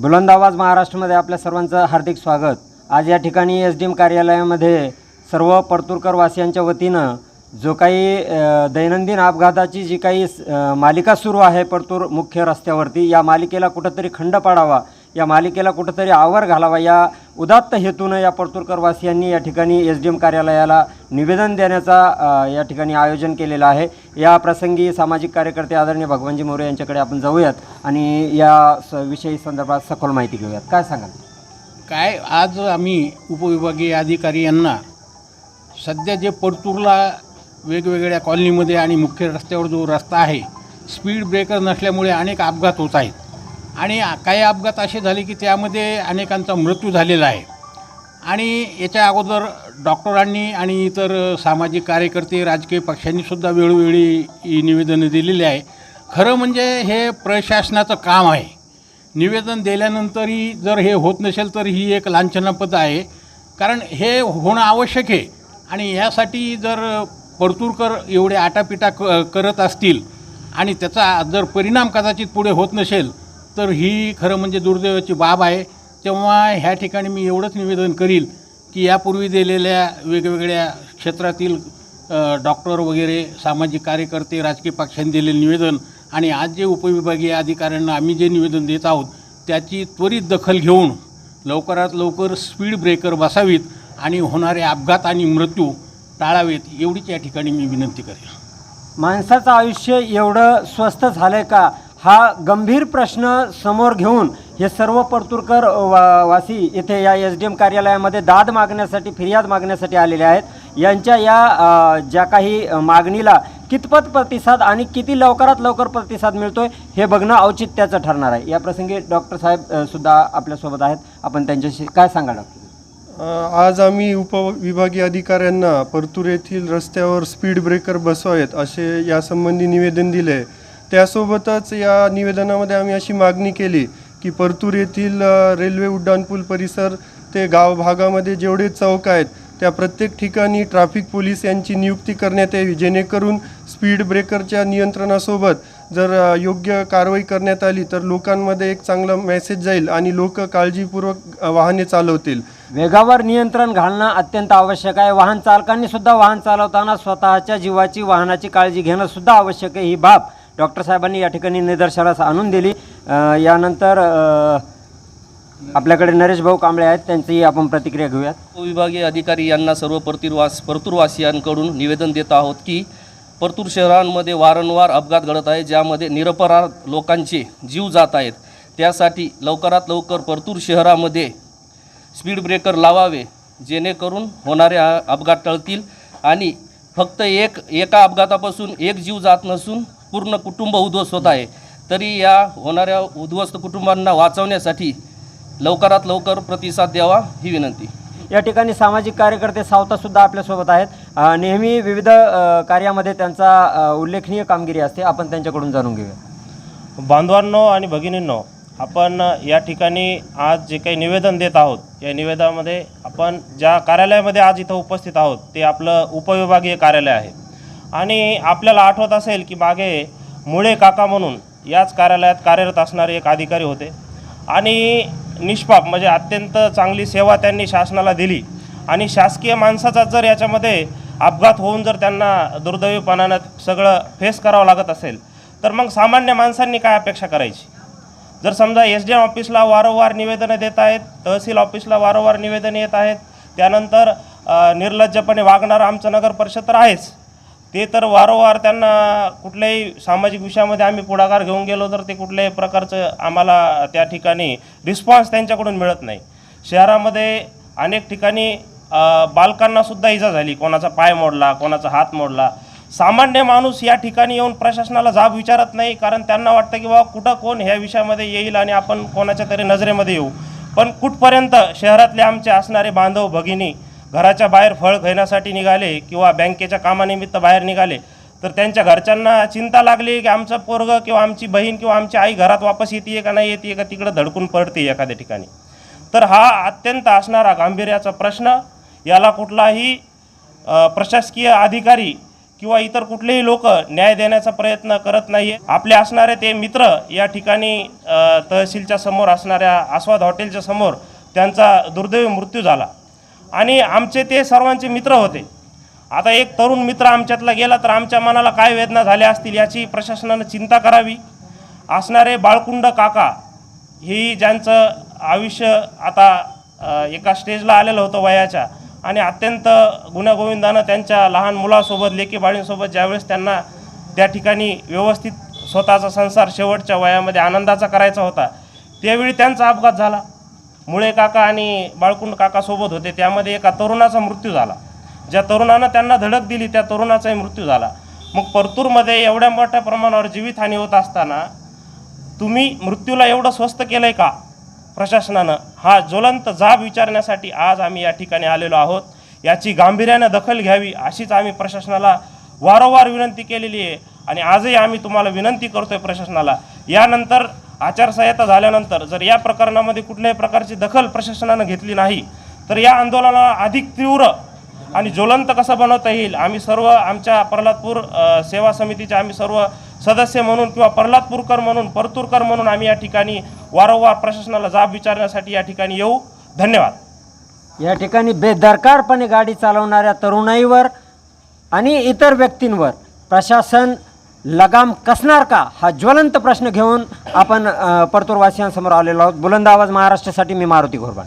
बुलंद आवाज महाराष्ट्रामध्ये आपल्या सर्वांचं हार्दिक स्वागत. आज या ठिकाणी एस डी एम कार्यालयामध्ये सर्व परतूरकर वासियांच्या वतीनं जो काही दैनंदिन अपघाताची जी काही मालिका सुरू आहे परतूर मुख्य रस्त्यावरती या मालिकेला कुठंतरी खंड पाडावा या मालिकेला कुठंतरी आवर घालावा. या उदात्त हेतूनं या परतूरकरवासियांनी या ठिकाणी एस डी एम कार्यालयाला निवेदन देण्याचा या ठिकाणी आयोजन केलेलं आहे. या प्रसंगी सामाजिक कार्यकर्ते आदरणीय भगवानजी मोरे यांच्याकडे आपण जाऊयात आणि या स विषयी संदर्भात सखोल माहिती घेऊयात. काय सांगाल? काय आज आम्ही उपविभागीय अधिकारी यांना सध्या जे परतूरला वेगवेगळ्या कॉलनीमध्ये आणि मुख्य रस्त्यावर जो रस्ता आहे स्पीड ब्रेकर नसल्यामुळे अनेक अपघात होत आहेत. आणि काही अपघात असे झाले की त्यामध्ये अनेकांचा मृत्यू झालेला आहे. आणि याच्या अगोदर डॉक्टरांनी आणि इतर सामाजिक कार्यकर्ते राजकीय पक्षांनीसुद्धा वेळोवेळी ही निवेदनं दिलेली आहे. खरं म्हणजे हे प्रशासनाचं काम आहे. निवेदन दिल्यानंतरही जर हे होत नसेल तर ही एक लांछनापद आहे. कारण हे होणं आवश्यक आहे. आणि यासाठी जर परतूरकर एवढे आटापिटा क करत असतील आणि त्याचा जर परिणाम कदाचित पुढे होत नसेल तर ही खरं म्हणजे दुर्दैवाची बाब आहे. तेव्हा ह्या ठिकाणी मी एवढंच निवेदन करील की यापूर्वी दिलेल्या वेगवेगळ्या क्षेत्रातील डॉक्टर वगैरे सामाजिक कार्यकर्ते राजकीय पक्षांनी दिलेले निवेदन आणि आज जे उपविभागीय अधिकाऱ्यांना आम्ही जे निवेदन देत आहोत त्याची त्वरित दखल घेऊन लवकरात लवकर स्पीड ब्रेकर बसावीत आणि होणारे अपघात आणि मृत्यू टाळावेत एवढीच या ठिकाणी मी विनंती करेन माणसाचं आयुष्य एवढं स्वस्त झालं का? हा गंभीर प्रश्न समोर घेऊन हे सर्व परतूरकर वा वासी इथे या एस डी एम कार्यालयामध्ये दाद मागण्यासाठी फिर्याद मागण्यासाठी आलेले आहेत. यांच्या या ज्या काही मागणीला कितपत प्रतिसाद आणि किती लवकरात लवकर प्रतिसाद मिळतोय हे बघणं औचित्याचं ठरणार आहे. या प्रसंगी डॉक्टर साहेब सुद्धा आपल्यासोबत आहेत. आपण त्यांच्याशी काय सांगा डॉक्टर? आज आम्ही उपविभागीय अधिकाऱ्यांना परतूर येथील रस्त्यावर स्पीड ब्रेकर बसवावेत असे यासंबंधी निवेदन दिले त्यासोबतच या निवेदनामध्ये आम्ही अशी मागणी केली की परतूर येथील रेल्वे उड्डाणपूल परिसर ते गाव भागामध्ये जेवढे चौक आहेत त्या प्रत्येक ठिकाणी ट्रॅफिक पोलीस यांची नियुक्ती करण्यात यावी जेणेकरून स्पीड ब्रेकरच्या नियंत्रणासोबत जर योग्य कारवाई करण्यात आली तर लोकांमध्ये एक चांगला मेसेज जाईल आणि लोक काळजीपूर्वक वाहने चालवतील. वेगावर नियंत्रण घालणं अत्यंत आवश्यक आहे. वाहन चालकांनी सुद्धा वाहन चालवताना स्वतःच्या जीवाची वाहनाची काळजी घेणं सुद्धा आवश्यक आहे. ही बाब डॉक्टर साहेबांनी या ठिकाणी निदर्शनास आणून दिली. यानंतर आपल्याकडे नरेश भाऊ कांबळे आहेत त्यांचीही आपण प्रतिक्रिया घेऊयात. विभागीय अधिकारी यांना सर्व परतूरवास परतूरवासियांकडून निवेदन देत आहोत की परतूर शहरांमध्ये वारंवार अपघात घडत आहे ज्यामध्ये निरपराध लोकांचे जीव जात आहेत. त्यासाठी लवकरात लवकर परतूर शहरामध्ये स्पीड ब्रेकर लावावे जेणेकरून होणारे अपघात टळतील. आणि फक्त एक एका अपघातापासून एक जीव जात नसून पूर्ण कुटुंब उद्ध्वस्त होत आहे. तरी या होणाऱ्या उद्ध्वस्त कुटुंबांना वाचवण्यासाठी लवकरात लवकर प्रतिसाद द्यावा ही विनंती. या ठिकाणी सामाजिक कार्यकर्ते सावता सुद्धा आपल्यासोबत आहेत. नेहमी विविध कार्यामध्ये त्यांचा उल्लेखनीय कामगिरी असते. आपण त्यांच्याकडून जाणून घेऊया. बांधवांनो आणि भगिनींनो आपण या ठिकाणी आज जे काही निवेदन देत आहोत या निवेदनामध्ये आपण ज्या कार्यालयामध्ये आज इथं उपस्थित आहोत ते आपलं उपविभागीय कार्यालय आहे. आणि आपल्याला आठवत असेल की मागे मुळे काका म्हणून याच कार्यालयात कार्यरत असणारे एक अधिकारी होते. आणि निष्पाप म्हणजे अत्यंत चांगली सेवा त्यांनी शासनाला दिली. आणि शासकीय माणसाचा जर याच्यामध्ये अपघात होऊन जर त्यांना दुर्दैवीपणानं सगळं फेस करावं लागत असेल तर मग सामान्य माणसांनी काय अपेक्षा करायची? जर समजा एस डी एम ऑफिसला वारंवार निवेदनं देत आहेत तहसील ऑफिसला वारंवार निवेदन येत आहेत त्यानंतर निर्लज्जपणे वागणारं आमचं नगर परिषद तर आहेच. ते तर वारंवार त्यांना कुठल्याही सामाजिक विषयामध्ये आम्ही पुढाकार घेऊन गेलो तर ते कुठल्याही प्रकारचं आम्हाला त्या ठिकाणी रिस्पॉन्स त्यांच्याकडून मिळत नाही. शहरामध्ये अनेक ठिकाणी बालकांनासुद्धा इजा झाली. कोणाचा पाय मोडला कोणाचा हात मोडला. सामान्य माणूस या ठिकाणी येऊन प्रशासनाला जाब विचारत नाही कारण त्यांना वाटतं की बाबा कुठं कोण ह्या विषयामध्ये येईल आणि आपण कोणाच्या तरी नजरेमध्ये येऊ. पण कुठपर्यंत शहरातले आमचे असणारे बांधव भगिनी घराच्या बाहेर फळ घेण्यासाठी निघाले किंवा बँकेच्या कामानिमित्त बाहेर निघाले तर त्यांच्या घरच्यांना चिंता लागली की आमचं पोरग किंवा आमची बहीण किंवा आमची आई घरात वापस येते का नाही येते का? तिकडं धडकून पडते एखाद्या ठिकाणी. तर हा अत्यंत असणारा गांभीर्याचा प्रश्न याला कुठलाही प्रशासकीय अधिकारी किंवा इतर कुठलेही लोक न्याय देण्याचा प्रयत्न करत नाही आहे आपले असणारे ते मित्र या ठिकाणी तहसीलच्या समोर असणाऱ्या आस्वाद हॉटेलच्या समोर त्यांचा दुर्दैवी मृत्यू झाला. आणि आमचे ते सर्वांचे मित्र होते. आता एक तरुण मित्र आमच्यातला गेला तर आमच्या मनाला काय वेदना झाल्या असतील याची प्रशासनानं चिंता करावी. असणारे बाळकुंड काका ही ज्यांचं आयुष्य आता एका स्टेजला आलेलं होतं वयाच्या आणि अत्यंत गुण्यागोविंदानं त्यांच्या लहान मुलासोबत लेकी बाळींसोबत ज्यावेळेस त्यांना त्या ठिकाणी व्यवस्थित स्वतःचा संसार शेवटच्या वयामध्ये आनंदाचा करायचा होता त्यावेळी त्यांचा अपघात झाला. मुळे काका आणि बाळकुंड काकासोबत होते. त्यामध्ये एका तरुणाचा मृत्यू झाला. ज्या तरुणानं त्यांना धडक दिली त्या तरुणाचाही मृत्यू झाला. मग परतूरमध्ये एवढ्या मोठ्या प्रमाणावर जीवितहानी होत असताना तुम्ही मृत्यूला एवढं स्वस्त केलं आहे का? प्रशासनानं हा ज्वलंत जाब विचारण्यासाठी आज आम्ही या ठिकाणी आलेलो आहोत. याची गांभीर्यानं दखल घ्यावी अशीच आम्ही प्रशासनाला वारंवार विनंती केलेली आहे. आणि आजही आम्ही तुम्हाला विनंती करतोय प्रशासनाला. यानंतर आचारसंहिता झाल्यानंतर जर या प्रकरणामध्ये कुठल्याही प्रकारची दखल प्रशासनानं घेतली नाही तर या आंदोलनाला अधिक तीव्र आणि ज्वलंत कसं बनवता येईल? आम्ही सर्व आमच्या प्रल्हादपूर सेवा समितीचे आम्ही सर्व सदस्य म्हणून किंवा प्रल्हादपूरकर म्हणून परतूरकर म्हणून आम्ही या ठिकाणी वारंवार प्रशासनाला जाब विचारण्यासाठी या ठिकाणी येऊ. धन्यवाद. या ठिकाणी बेदरकारपणे गाडी चालवणाऱ्या तरुणाईवर आणि इतर व्यक्तींवर प्रशासन लगाम कसणार का? हा ज्वलंत प्रश्न घेऊन आपण परतूरवासियांसमोर आलेलो आहोत. बुलंद आवाज महाराष्ट्रासाठी मी मारुती घोरबान